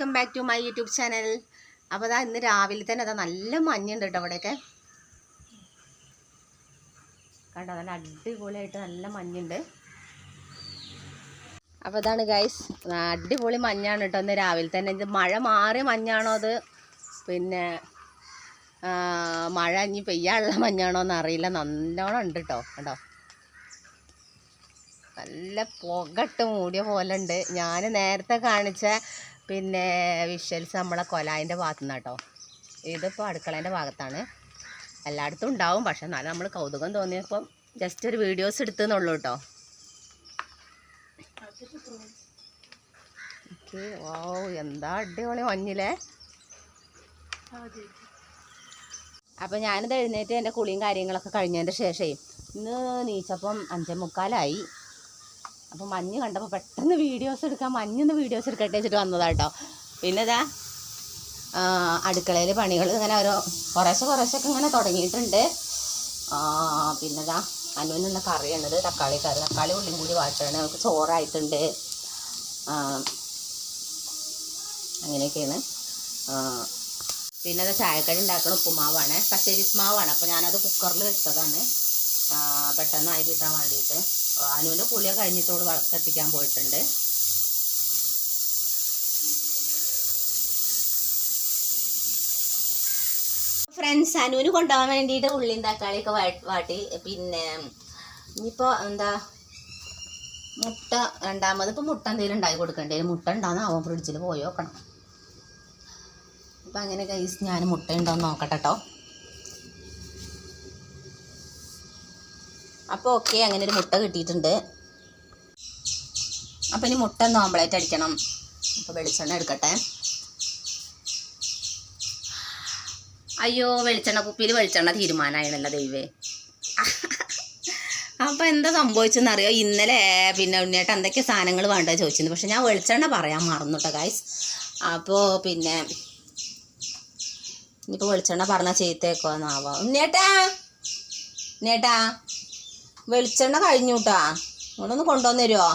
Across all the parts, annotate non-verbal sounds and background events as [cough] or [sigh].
Welcome back to my YouTube channel അപ്പോൾ അതാ ഇന്ന് രാവിലെ തന്നെ അതാ നല്ല മഞ്ഞുണ്ട് കേട്ടോ അവിടെയൊക്കെ കണ്ടോ നല്ല അടിപൊളിയായിട്ട് നല്ല മഞ്ഞുണ്ട്. അപ്പോൾ അതാണ് ഗൈസ് അടിപൊളി മഞ്ഞാണ് കേട്ടോ ഇന്ന് രാവിലെ തന്നെ. ഇത് മഴ മാറിയ മഞ്ഞാണോ അത്? പിന്നെ മഴ ഇനി പെയ്യാനുള്ള മഞ്ഞാണോ എന്ന് അറിയില്ല നല്ലോണം ഉണ്ട് കേട്ടോ കണ്ടോ? നല്ല പുകട്ട് മൂടിയ പോലെ ഉണ്ട്. ഞാൻ നേരത്തെ കാണിച്ച പിന്നെ വിഷ്വൽസ് നമ്മളെ കൊലായിന്റെ ഭാഗത്തു നിന്ന് കേട്ടോ ഇതിപ്പോൾ അടുക്കളേന്റെ ഭാഗത്താണ്. എല്ലായിടത്തും ഉണ്ടാവും പക്ഷെ എന്നാലും നമ്മൾ കൗതുകം തോന്നിയപ്പം ജസ്റ്റ് ഒരു വീഡിയോസ് എടുത്തെന്നുള്ളൂ കേട്ടോ ഓ എന്താ അടിപൊളി മഞ്ഞിലേ. അപ്പം ഞാനിത് എഴുന്നേറ്റ് എന്റെ കുളിയും കാര്യങ്ങളൊക്കെ കഴിഞ്ഞതിന്റെ ശേഷമേ ഇന്ന് നീച്ചപ്പം അഞ്ചേ മുക്കാലായി. അപ്പം മഞ്ഞ് കണ്ടപ്പോൾ പെട്ടെന്ന് വീഡിയോസ് എടുക്കാം മഞ്ഞൊന്ന് വീഡിയോസ് എടുക്കട്ടെ വെച്ചിട്ട് വന്നതാട്ടോ പിന്നെ ഇതാ അടുക്കളയിൽ പണികൾ ഇങ്ങനെ ഓരോ കുറേശ്ശെ കുറേശ്ശൊക്കെ ഇങ്ങനെ തുടങ്ങിയിട്ടുണ്ട്. പിന്നെ ഇതാ അനുവിനുള്ള കറിയാണിത് തക്കാളി കറി. തക്കാളി ഉള്ളിയും കൂടി വാട്ടാണ് നമുക്ക് ചോറായിട്ടുണ്ട്. അങ്ങനെയൊക്കെയാണ്. പിന്നെ അത് ചായക്കടി ഉണ്ടാക്കുന്ന ഉപ്പുമാവാണ്. പച്ചരി ഉപ്പുമാവാണ് അപ്പോൾ ഞാനത് കുക്കറിൽ വെച്ചതാണ്. പെട്ടെന്ന് പെട്ടെന്നായി കിട്ടാൻ വേണ്ടിയിട്ട് അനുവിന്റെ കുളിയൊക്കെ കഴിഞ്ഞിട്ടോട് കത്തിക്കാൻ പോയിട്ടുണ്ട്. ഫ്രണ്ട്സ് അനുവിന് കൊണ്ടുപോകാൻ വേണ്ടിയിട്ട് ഉള്ളിയും തക്കാളിയൊക്കെ വാട്ടി. പിന്നെ ഇനിയിപ്പോൾ എന്താ മുട്ട രണ്ടാമത് ഇപ്പോൾ മുട്ട എന്തെങ്കിലും ഉണ്ടാക്കി കൊടുക്കണ്ടേ മുട്ട ഉണ്ടാകുന്ന ഫ്രിഡ്ജിൽ പോയി നോക്കണം. അപ്പം അങ്ങനെ കൈസ് ഞാൻ മുട്ട ഉണ്ടോയെന്ന് നോക്കട്ടെ കേട്ടോ അപ്പോൾ ഓക്കെ അങ്ങനെ ഒരു മുട്ട കിട്ടിയിട്ടുണ്ട്. അപ്പം ഇനി മുട്ട ഒന്ന് ഓംപ്ലേറ്റ് അടിക്കണം. അപ്പോൾ വെളിച്ചെണ്ണ എടുക്കട്ടെ. അയ്യോ വെളിച്ചെണ്ണ കുപ്പിയിൽ വെളിച്ചെണ്ണ തീരുമാനമായിരുന്നല്ലോ ദൈവേ. [laughs] അപ്പോൾ എന്താ സംഭവിച്ചെന്നറിയോ ഇന്നലെ പിന്നെ ഉണ്ണിയേട്ട എന്തൊക്കെ സാധനങ്ങൾ വേണ്ടത് ചോദിച്ചിരുന്നു. പക്ഷെ ഞാൻ വെളിച്ചെണ്ണ പറയാൻ മറന്നു കേട്ടോ ഗായ്സ് അപ്പോൾ പിന്നെ ഇനിയിപ്പോൾ വെളിച്ചെണ്ണ പറഞ്ഞാൽ ചെയ്തേക്കോന്നാവാം ഉണ്ണിയേട്ടാ ഉണ്ണിയേട്ടാ. വെളിച്ചെണ്ണ കഴിഞ്ഞു കേട്ടാ നിങ്ങളൊന്ന് കൊണ്ടുവന്ന് തരുമോ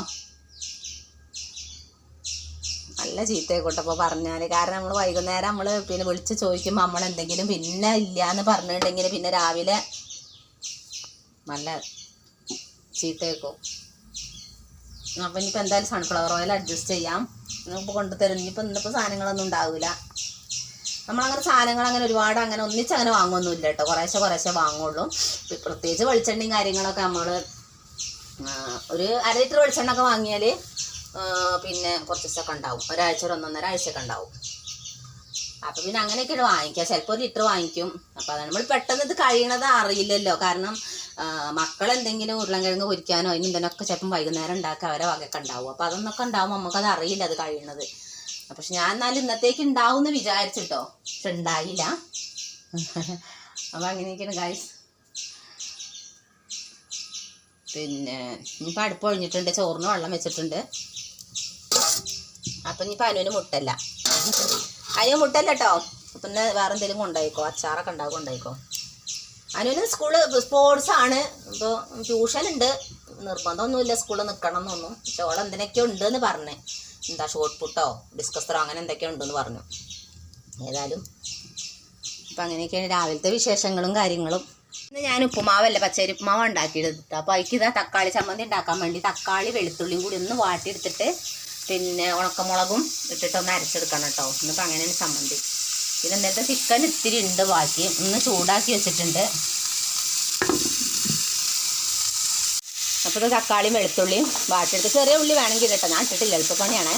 നല്ല ചീത്തയായിക്കോട്ടെ അപ്പോൾ പറഞ്ഞാൽ കാരണം നമ്മൾ വൈകുന്നേരം നമ്മൾ പിന്നെ വിളിച്ച് ചോദിക്കുമ്പോൾ നമ്മൾ എന്തെങ്കിലും പിന്നെ ഇല്ല എന്ന് പറഞ്ഞിട്ടുണ്ടെങ്കിൽ പിന്നെ രാവിലെ നല്ല ചീത്തയേക്കും അപ്പം ഇനിയിപ്പോൾ എന്തായാലും സൺഫ്ലവർ ഓയിൽ അഡ്ജസ്റ്റ് ചെയ്യാം. ഇപ്പോൾ കൊണ്ടുതരും. ഇനിയിപ്പോൾ ഇന്നിപ്പോൾ സാധനങ്ങളൊന്നും ഉണ്ടാവില്ല നമ്മളങ്ങനെ സാധനങ്ങൾ അങ്ങനെ ഒരുപാട് അങ്ങനെ ഒന്നിച്ച് അങ്ങനെ വാങ്ങുമൊന്നുമില്ല കേട്ടോ. കുറേശ്ശെ കുറേശ്ശെ വാങ്ങുള്ളൂ. പ്രത്യേകിച്ച് വെളിച്ചെണ്ണയും കാര്യങ്ങളൊക്കെ നമ്മൾ ഒരു അര ലിറ്റർ വെളിച്ചെണ്ണ ഒക്കെ വാങ്ങിയാൽ പിന്നെ കുറച്ച് ദിവസമൊക്കെ ഉണ്ടാവും. ഒരാഴ്ച ഒരു ഒന്നൊന്നര ആഴ്ചയൊക്കെ ഉണ്ടാവും. അപ്പം പിന്നെ അങ്ങനെയൊക്കെയാണ് വാങ്ങിക്കുക. ചിലപ്പോൾ ഒരു ലിറ്റർ വാങ്ങിക്കും. അപ്പോൾ അതാണ് നമ്മൾ പെട്ടെന്ന് ഇത് കഴിയണത് അറിയില്ലല്ലോ. കാരണം മക്കൾ എന്തെങ്കിലും ഉരുളൻകിഴങ്ങ് പൊരിക്കാനോ അതിന് എന്തിനൊക്കെ ചിലപ്പം വൈകുന്നേരം ഉണ്ടാക്കുക. അവരെ വകയൊക്കെ ഉണ്ടാവും. അപ്പോൾ അതൊന്നൊക്കെ ഉണ്ടാവുമ്പോൾ നമുക്കത് അറിയില്ല അത് കഴിയണത്. പക്ഷെ ഞാൻ എന്നാലും ഇന്നത്തേക്ക് ഉണ്ടാവും എന്ന് വിചാരിച്ചിട്ടോ. പക്ഷെ ഉണ്ടായില്ല അപ്പം അങ്ങനെയൊക്കെയാണ് ഗായ്സ് പിന്നെ ഇനിയിപ്പോൾ അടുപ്പ് ഒഴിഞ്ഞിട്ടുണ്ട്. ചോറിന് വെള്ളം വെച്ചിട്ടുണ്ട്. അപ്പം ഇനിയിപ്പോൾ അനുവിന് മുട്ടല്ല. അനു മുട്ടല്ല കേട്ടോ പിന്നെ വേറെ എന്തെങ്കിലും കൊണ്ടായിക്കോ? അച്ചാറൊക്കെ ഉണ്ടാവും കൊണ്ടായിക്കോ? അനുവിന് സ്കൂൾ സ്പോർട്സ് ആണ്. ഇപ്പോൾ ട്യൂഷൻ ഉണ്ട് നിർബന്ധമൊന്നുമില്ല സ്കൂളിൽ നിൽക്കണം എന്നൊന്നും പക്ഷെ ഓളെന്തിനൊക്കെയോ ഉണ്ടെന്ന് പറഞ്ഞേ. എന്താ ഷോർട്ട് പുട്ടോ ഡിസ്കസ് ത്രോ? അങ്ങനെ എന്തൊക്കെയോ ഉണ്ടെന്ന് പറഞ്ഞു. ഏതായാലും അപ്പം അങ്ങനെയൊക്കെയാണ് രാവിലത്തെ വിശേഷങ്ങളും കാര്യങ്ങളും. ഇന്ന് ഞാൻ ഉപ്പുമാവല്ല പച്ചരി ഉപ്പുമാവ് ഉണ്ടാക്കിയെടുത്തിട്ട് അപ്പോൾ അതിക്ക് ഇതാ തക്കാളി ചമ്മന്തി ഉണ്ടാക്കാൻ വേണ്ടി തക്കാളി വെളുത്തുള്ളിയും കൂടി ഒന്ന് വാട്ടിയെടുത്തിട്ട് പിന്നെ ഉണക്കമുളകും ഇട്ടിട്ട് ഒന്ന് അരച്ചെടുക്കണം കേട്ടോ ഇന്നിപ്പോൾ അങ്ങനെയാണ് ചമ്മന്തി. പിന്നെ ഇന്നത്തെ ചിക്കൻ ഇത്തിരി ഉണ്ട് ബാക്കി. ഒന്ന് ചൂടാക്കി വെച്ചിട്ടുണ്ട്. അപ്പോൾ തക്കാളിയും വെളുത്തുള്ളിയും വാട്ടിയെടുത്ത് ചെറിയ ഉള്ളി വേണമെങ്കിൽ കേട്ടോ ഞാൻ ഇട്ടിട്ടില്ല എളുപ്പപ്പണിയാണ്.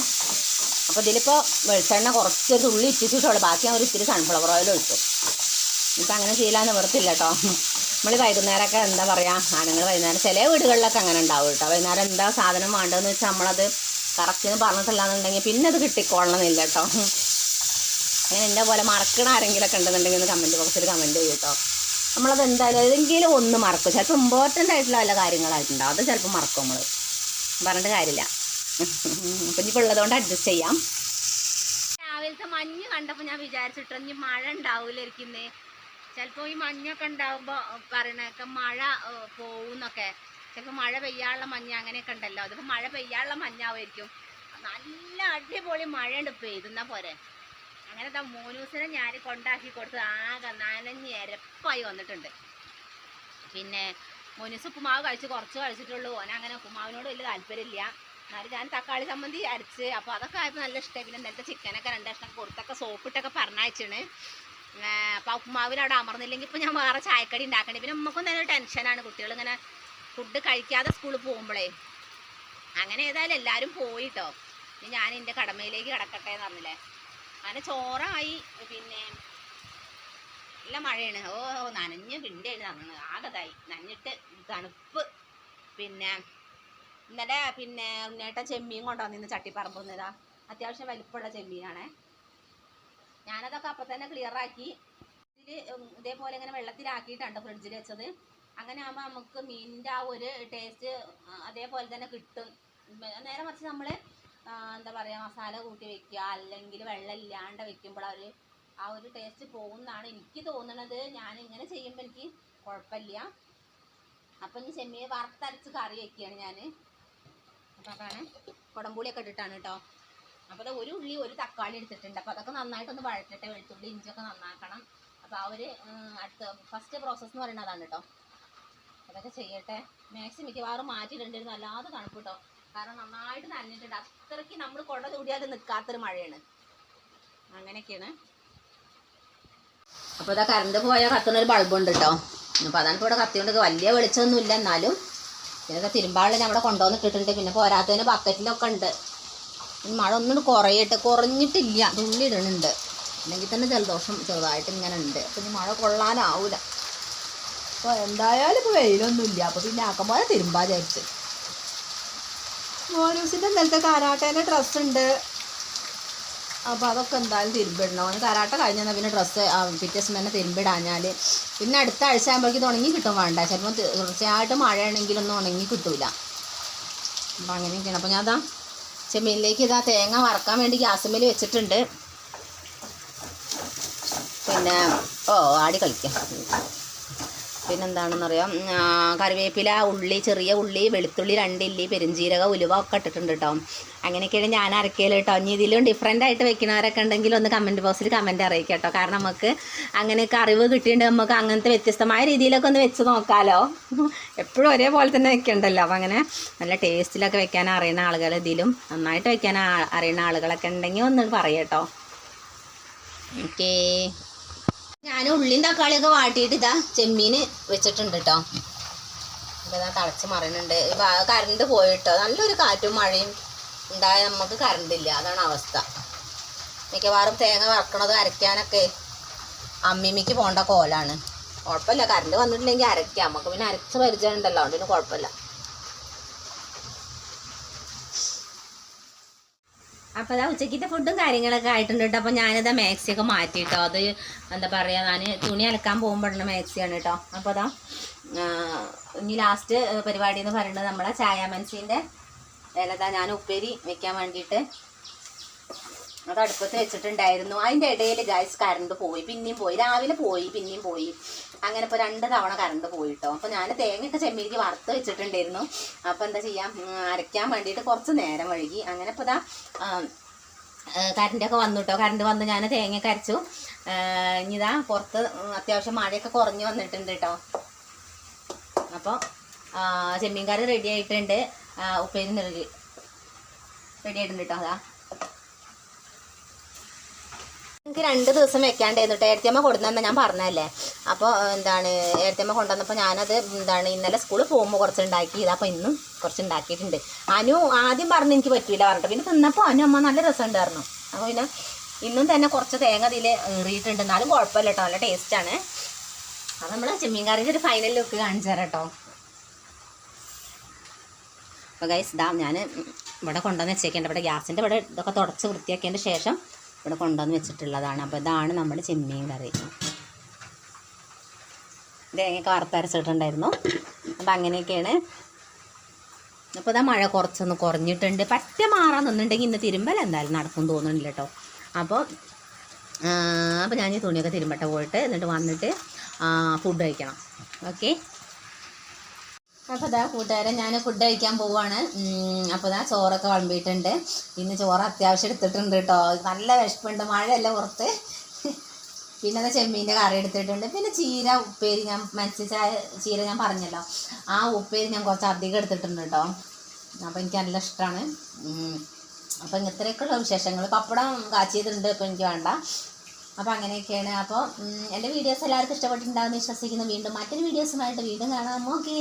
അപ്പോൾ ഇതിലിപ്പോൾ വെളിച്ചെണ്ണ കുറച്ചൊരു ഉള്ളി ഇറ്റിച്ചിട്ടുള്ളൂ ബാക്കി ഞാൻ ഒരു ഇത്തിരി സൺഫ്ലവർ ഓയിൽ ഒഴിച്ചു ഇപ്പം അങ്ങനെ ചെയ്യില്ല നിവർത്തില്ല കേട്ടോ നമ്മൾ വൈകുന്നേരമൊക്കെ എന്താ പറയുക ആണുങ്ങൾ വൈകുന്നേരം ചില വീടുകളിലൊക്കെ അങ്ങനെ ഉണ്ടാവും കേട്ടോ വൈകുന്നേരം എന്താ സാധനം വേണ്ടതെന്ന് വെച്ചാൽ നമ്മളത് കറക്റ്റിന് പറഞ്ഞിട്ടില്ലാന്നുണ്ടെങ്കിൽ പിന്നെ അത് കിട്ടിക്കൊള്ളണമെന്നില്ല കേട്ടോ അങ്ങനെ എന്റെ പോലെ മറക്കണ ആരെങ്കിലൊക്കെ ഉണ്ടെന്നുണ്ടെങ്കിൽ ഒന്ന് കമന്റ് ബോക്സിൽ കമന്റ് ചെയ്യും കേട്ടോ നമ്മളത് എന്തായാലും ഏതെങ്കിലും ഒന്ന് മറക്കും. ചിലപ്പോൾ ഇമ്പോർട്ടന്റ് ആയിട്ടുള്ള വല്ല കാര്യങ്ങളായിട്ടുണ്ടാവും. അത് ചിലപ്പോൾ മറക്കും നമ്മൾ പറഞ്ഞിട്ട് കാര്യമില്ല. [laughs] അപ്പം ഇനിയിപ്പോൾ ഉള്ളതുകൊണ്ട് അഡ്ജസ്റ്റ് ചെയ്യാം. രാവിലത്തെ മഞ്ഞ് കണ്ടപ്പോൾ ഞാൻ വിചാരിച്ചിട്ടോ ഇനി മഴ ഉണ്ടാവില്ലായിരിക്കുന്നേ ചിലപ്പോൾ ഈ മഞ്ഞൊക്കെ ഉണ്ടാവുമ്പോൾ പറയണൊക്കെ മഴ പോകുന്നൊക്കെ ചിലപ്പോൾ മഴ പെയ്യാനുള്ള മഞ്ഞ അങ്ങനെയൊക്കെ ഉണ്ടല്ലോ. അതിപ്പോൾ മഴ പെയ്യാനുള്ള മഞ്ഞാവുമായിരിക്കും. നല്ല അടിപൊളി മഴയുണ്ട് പെയ്തുന്ന പോരെ അങ്ങനെ ദാ മൂന്നൂസിനെ ഞാൻ കൊണ്ടാക്കി കൊടുത്ത് ആകെ നനഞ്ഞ് എരപ്പായി വന്നിട്ടുണ്ട്. പിന്നെ മോനൂസ് ഉപ്പുമാവ് കഴിച്ച് കുറച്ച് കഴിച്ചിട്ടുള്ളൂ. ഓന അങ്ങനെ ഉപ്പുമാവിനോട് വലിയ താല്പര്യമില്ല. എന്നാലും ഞാൻ തക്കാളി ചമ്മന്തി അരച്ച് അപ്പോൾ അതൊക്കെ ആയപ്പോൾ നല്ല ഇഷ്ടമായി പിന്നെ ഇന്നലത്തെ ചിക്കനൊക്കെ രണ്ട് കഷ്ണം കൊടുത്തൊക്കെ സോപ്പിട്ടൊക്കെ പറഞ്ഞയച്ചാണ്. അപ്പോൾ ഉപ്പുമാവിന് അവിടെ അമർന്നില്ലെങ്കിൽ ഇപ്പോൾ ഞാൻ വേറെ ചായക്കടി ഉണ്ടാക്കണേ പിന്നെ നമുക്കും തന്നെ ടെൻഷനാണ് കുട്ടികൾ ഇങ്ങനെ ഫുഡ് കഴിക്കാതെ സ്കൂളിൽ പോകുമ്പോഴേ അങ്ങനെ ഏതായാലും എല്ലാവരും പോയിട്ടോ. ഞാൻ എന്റെ കടമയിലേക്ക് കിടക്കട്ടെ എന്ന് പറഞ്ഞില്ലേ. അങ്ങനെ ചോറായി. പിന്നെ നല്ല മഴയാണ്. ഓ നനഞ്ഞ് പിണ്ടി തന്നത് ആകതായി. നനഞ്ഞിട്ട് തണുപ്പ്. പിന്നെ ഇന്നലെ പിന്നെ ഉണ്ണേട്ടൻ ചെമ്മീൻ കൊണ്ടുവന്നിന്ന് ചട്ടിപ്പറമ്പ് നിന്നതാ അത്യാവശ്യം വലിപ്പമുള്ള ചെമ്മീനാണേ. ഞാനതൊക്കെ അപ്പം തന്നെ ക്ലിയർ ആക്കി. ഇതിൽ ഇതേപോലെ ഇങ്ങനെ വെള്ളത്തിലാക്കിയിട്ടുണ്ട് ഫ്രിഡ്ജിൽ വെച്ചത്. അങ്ങനെ ആകുമ്പോൾ നമുക്ക് മീനിന്റെ ആ ഒരു ടേസ്റ്റ് അതേപോലെ തന്നെ കിട്ടും. നേരെ മറിച്ച് നമ്മൾ എന്താ പറയുക മസാല കൂട്ടി വെക്കുക അല്ലെങ്കിൽ വെള്ളം ഇല്ലാണ്ട് വെക്കുമ്പോൾ ഒരു ആ ഒരു ടേസ്റ്റ് പോകുന്നതാണ് എനിക്ക് തോന്നണത്. ഞാൻ ഇങ്ങനെ ചെയ്യുമ്പോൾ എനിക്ക് കുഴപ്പമില്ല. അപ്പം ഇനി ചെമ്മീൻ വറുത്തരച്ച് കറി വെക്കുകയാണ് ഞാൻ അപ്പൊ അതാണ് കുടംപുളിയൊക്കെ ഇട്ടിട്ടാണ് കേട്ടോ അപ്പോൾ ഒരു ഉള്ളി ഒരു തക്കാളി എടുത്തിട്ടുണ്ട്. അപ്പോൾ അതൊക്കെ നന്നായിട്ടൊന്ന് വഴറ്റട്ടെ വെളുത്തുള്ളി ഇഞ്ചിയൊക്കെ നന്നാക്കണം. അപ്പോൾ ആ ഒരു അടുത്ത ഫസ്റ്റ് പ്രോസസ്സ് എന്ന് പറയുന്നത് അതാണ് കേട്ടോ അതൊക്കെ ചെയ്യട്ടെ. മാക്സിമം മിക്കവാറും മാറ്റിയിട്ടുണ്ടായിരുന്നു അല്ലാതെ തണുപ്പ് കേട്ടോ കാരണം നന്നായിട്ട് നനഞ്ഞിട്ടുണ്ട്. അത്രയ്ക്ക് നമ്മൾ കൊണ്ട തൂടിയാതെ നിൽക്കാത്തൊരു മഴയാണ്. അങ്ങനെയൊക്കെയാണ്. അപ്പോൾ ഇതാ കറണ്ട് പോയാൽ കത്തുന്ന ഒരു ബൾബുണ്ട് കേട്ടോ അപ്പോൾ അതാണ് ഇപ്പോൾ ഇവിടെ കത്തിയോണ്ട് വലിയ വെളിച്ചമൊന്നുമില്ല എന്നാലും. ഇതിനൊക്കെ തിരുമ്പാളിൽ നമ്മുടെ കൊണ്ടുവന്നിട്ടിട്ടുണ്ട്. പിന്നെ പോരാത്തതിന് ബക്കറ്റിലൊക്കെ ഉണ്ട്. മഴ ഒന്നും കുറയട്ടെ കുറഞ്ഞിട്ടില്ല. തുള്ളി ഇടണുണ്ട്. അല്ലെങ്കിൽ തന്നെ ജലദോഷം ചെറുതായിട്ട് ഇങ്ങനെ ഉണ്ട്. ഇനി മഴ കൊള്ളാനാവില്ല അപ്പോൾ എന്തായാലും ഇപ്പോൾ വെയിലൊന്നുമില്ല. അപ്പോൾ പിന്നെ ആക്കുമ്പോൾ തിരുമ്പാ മോനൂസിന്റെ ഇന്നലത്തെ കാരാട്ടേന്റെ ഡ്രസ്സ് ഉണ്ട്. അപ്പോൾ അതൊക്കെ എന്തായാലും തിരുമ്പിടണം. അവന് കരാട്ട കഴിഞ്ഞാൽ പിന്നെ ഡ്രസ്സ് പിറ്റേ തന്നെ തിരുമ്പിടാഞ്ഞാൽ പിന്നെ അടുത്ത ആഴ്ച ആകുമ്പോഴേക്കും ഉണങ്ങി കിട്ടും വേണ്ട. ചിലപ്പോൾ തീർച്ചയായിട്ടും മഴയാണെങ്കിലൊന്നും ഉണങ്ങി കിട്ടൂല. അപ്പം അങ്ങനെയൊക്കെയാണ്. അപ്പോൾ ഞാൻ അതാ ചെമ്മീനിലേക്ക് ഇതാ തേങ്ങ വറക്കാൻ വേണ്ടി ഗ്യാസുമ്മേൽ വെച്ചിട്ടുണ്ട്. പിന്നെ ഓ ആടി കളിക്കാം. പിന്നെന്താണെന്നറിയാം കറിവേപ്പില ഉള്ളി ചെറിയ ഉള്ളി വെളുത്തുള്ളി രണ്ടില്ലി പെരുംജീരക ഉലുവ ഒക്കെ ഇട്ടിട്ടുണ്ട് കേട്ടോ അങ്ങനെയൊക്കെയാണ് ഞാൻ അരക്കയിൽ കേട്ടോ ഇനി ഇതിലും ഡിഫറെന്റ് ആയിട്ട് വെക്കണവരൊക്കെ ഉണ്ടെങ്കിൽ ഒന്ന് കമന്റ് ബോക്സിൽ കമന്റ് അറിയിക്കാം കേട്ടോ കാരണം നമുക്ക് അങ്ങനെയൊക്കെ അറിവ് കിട്ടിയിട്ടുണ്ട് നമുക്ക് അങ്ങനത്തെ വ്യത്യസ്തമായ രീതിയിലൊക്കെ ഒന്ന് വെച്ച് നോക്കാമല്ലോ എപ്പോഴും ഒരേപോലെ തന്നെ വെക്കണ്ടല്ലോ. അപ്പം അങ്ങനെ നല്ല ടേസ്റ്റിലൊക്കെ വെക്കാൻ അറിയുന്ന ആളുകൾ ഇതിലും നന്നായിട്ട് വെക്കാൻ അറിയുന്ന ആളുകളൊക്കെ ഉണ്ടെങ്കിൽ ഒന്ന് പറയാം കേട്ടോ ഓക്കേ. ഉള്ളിയും തക്കാളിയൊക്കെ വാട്ടിയിട്ട് ഇതാ ചെമ്മീൻ വെച്ചിട്ടുണ്ട് കേട്ടോ ഇപ്പം ഇതാ തിളച്ച് മറിയുന്നുണ്ട്. കറണ്ട് പോയിട്ടോ. നല്ലൊരു കാറ്റും മഴയും ഉണ്ടായ നമുക്ക് കറണ്ട് ഇല്ല. അതാണ് അവസ്ഥ. മിക്കവാറും തേങ്ങ വറക്കണത് അരയ്ക്കാനൊക്കെ അമ്മിമിക്ക് പോകേണ്ട കോലാണ്. കുഴപ്പമില്ല. കറണ്ട് വന്നിട്ടില്ലെങ്കിൽ അരയ്ക്കാം. നമുക്ക് പിന്നെ അരച്ച് പരിചയം ഉണ്ടല്ലോ അതുകൊണ്ട് കുഴപ്പമില്ല. അപ്പോൾ അതാ ഉച്ചക്കത്തെ ഫുഡും കാര്യങ്ങളൊക്കെ ആയിട്ടുണ്ട് കേട്ടോ അപ്പോൾ ഞാനിതാ മാക്സിയൊക്കെ മാറ്റി കേട്ടോ അത് എന്താ പറയാ ഞാൻ തുണി അലക്കാൻ പോകുമ്പോഴുള്ള മാക്സിയാണ് കേട്ടോ അപ്പോൾ അതാ ഇനി ലാസ്റ്റ് പരിപാടി എന്ന് പറയുന്നത് നമ്മളെ ചായ മനസ്സിന്റെ ഇലതാ. ഞാൻ ഉപ്പേരി വെക്കാൻ വേണ്ടിയിട്ട് അത് അടുപ്പത്ത് വെച്ചിട്ടുണ്ടായിരുന്നു. അതിന്റെ ഇടയിൽ ഗ്യാസ് കറണ്ട് പോയി. പിന്നെയും പോയി. രാവിലെ പോയി പിന്നെയും പോയി. അങ്ങനെ ഇപ്പോൾ രണ്ട് തവണ കറണ്ട് പോയിട്ടോ. അപ്പോൾ ഞാൻ തേങ്ങയൊക്കെ ചെമ്മീനിക്ക് വറുത്ത് വെച്ചിട്ടുണ്ടായിരുന്നു. അപ്പോൾ എന്താ ചെയ്യാം? അരയ്ക്കാൻ വേണ്ടിയിട്ട് കുറച്ച് നേരം വഴുകി. അങ്ങനെ ഇപ്പോൾ ഇതാ കറണ്ടൊക്കെ വന്നു കേട്ടോ കറണ്ട് വന്ന് ഞാൻ തേങ്ങയൊക്കെ അരച്ചു. ഇനിതാ പുറത്ത് അത്യാവശ്യം മഴയൊക്കെ കുറഞ്ഞു വന്നിട്ടുണ്ട് കേട്ടോ അപ്പോൾ ചെമ്മീൻ കറി റെഡി ആയിട്ടുണ്ട്. ഉപ്പേരി റെഡി റെഡി ആയിട്ടുണ്ട് കേട്ടോ അതാ എനിക്ക് രണ്ട് ദിവസം വെക്കാണ്ടായിരുന്നു കേട്ടോ ഏടത്തിയമ്മ കൊടുന്നെന്ന് ഞാൻ പറഞ്ഞല്ലേ അപ്പോൾ എന്താണ് ഏടത്തിയമ്മ കൊണ്ടുവന്നപ്പോൾ ഞാനത് എന്താണ് ഇന്നലെ സ്കൂളിൽ പോകുമ്പോൾ കുറച്ച് ഉണ്ടാക്കിയത് അപ്പോൾ ഇന്നും കുറച്ച് ഉണ്ടാക്കിയിട്ടുണ്ട് അനു ആദ്യം പറഞ്ഞ് എനിക്ക് പറ്റില്ല പറഞ്ഞിട്ട്. പിന്നെ തിന്നപ്പോൾ അനു അമ്മ നല്ല രസം ഉണ്ടായിരുന്നു അപ്പോൾ പിന്നെ ഇന്നും തന്നെ കുറച്ച് തേങ്ങ അതിൽ ഏറിയിട്ടുണ്ട് എന്നാലും കുഴപ്പമില്ല കേട്ടോ. നല്ല ടേസ്റ്റാണ് അത് നമ്മൾ ചെമ്മീൻ കറിന്റെ ഒരു ഫൈനൽ ലുക്ക് കാണിച്ചു തരാം കേട്ടോ. അപ്പോൾ ഗൈസ് ഇതാ ഞാൻ ഇവിടെ കൊണ്ടുവന്ന് വെച്ചേക്കേണ്ട ഇവിടെ ഗ്യാസിന്റെ ഇവിടെ ഇതൊക്കെ തുടച്ച് വൃത്തിയാക്കിയതിന്റെ ശേഷം ഇവിടെ കൊണ്ടുവന്ന് വെച്ചിട്ടുള്ളതാണ്. അപ്പോൾ ഇതാണ് നമ്മുടെ ചെമ്മീൻ കറി. തേങ്ങയൊക്കെ വറുത്തരച്ചിട്ടുണ്ടായിരുന്നു അപ്പം അങ്ങനെയൊക്കെയാണ്. അപ്പോൾ ഇതാ മഴ കുറച്ചൊന്ന് കുറഞ്ഞിട്ടുണ്ട്. പറ്റ മാറാൻ നിന്നുണ്ടെങ്കിൽ ഇന്ന് തിരുമ്പൽ എന്തായാലും നടക്കും തോന്നുന്നില്ല കേട്ടോ. അപ്പോൾ അപ്പോൾ ഞാൻ ഈ തുണിയൊക്കെ തിരുമ്പട്ടെ പോയിട്ട് എന്നിട്ട് വന്നിട്ട് ഫുഡ് കഴിക്കണം. ഓക്കെ അപ്പോൾ ഇതാ കൂട്ടുകാരെ ഞാൻ ഫുഡ് കഴിക്കാൻ പോവാണ്. അപ്പോൾ ഇതാ ചോറൊക്കെ വിളമ്പിയിട്ടുണ്ട്. ഇന്ന് ചോറ് അത്യാവശ്യം എടുത്തിട്ടുണ്ട് കേട്ടോ. നല്ല വിശപ്പുണ്ട് മഴയല്ല പുറത്ത്. പിന്നെ അത് ചെമ്മീന്റെ കറി എടുത്തിട്ടുണ്ട്. പിന്നെ ചീര ഉപ്പേരി ഞാൻ മനസ്സിച്ച ചീര ഞാൻ പറഞ്ഞല്ലോ. ആ ഉപ്പേരി ഞാൻ കുറച്ച് അധികം എടുത്തിട്ടുണ്ട് കേട്ടോ. അപ്പോൾ എനിക്ക് നല്ല ഇഷ്ടമാണ് അപ്പോൾ ഇങ്ങനത്തെയൊക്കെയുള്ള വിശേഷങ്ങൾ പപ്പടം കാച്ചിയതുണ്ട് അപ്പോൾ എനിക്ക് വേണ്ട. അപ്പോൾ അങ്ങനെയൊക്കെയാണ്. അപ്പോൾ എന്റെ വീഡിയോസ് എല്ലാവർക്കും ഇഷ്ടപ്പെട്ടിട്ടുണ്ടാകുമെന്ന് വിശ്വസിക്കുന്നു. വീണ്ടും മറ്റൊരു വീഡിയോസുമായിട്ട് വീണ്ടും കാണാം. ഓക്കേ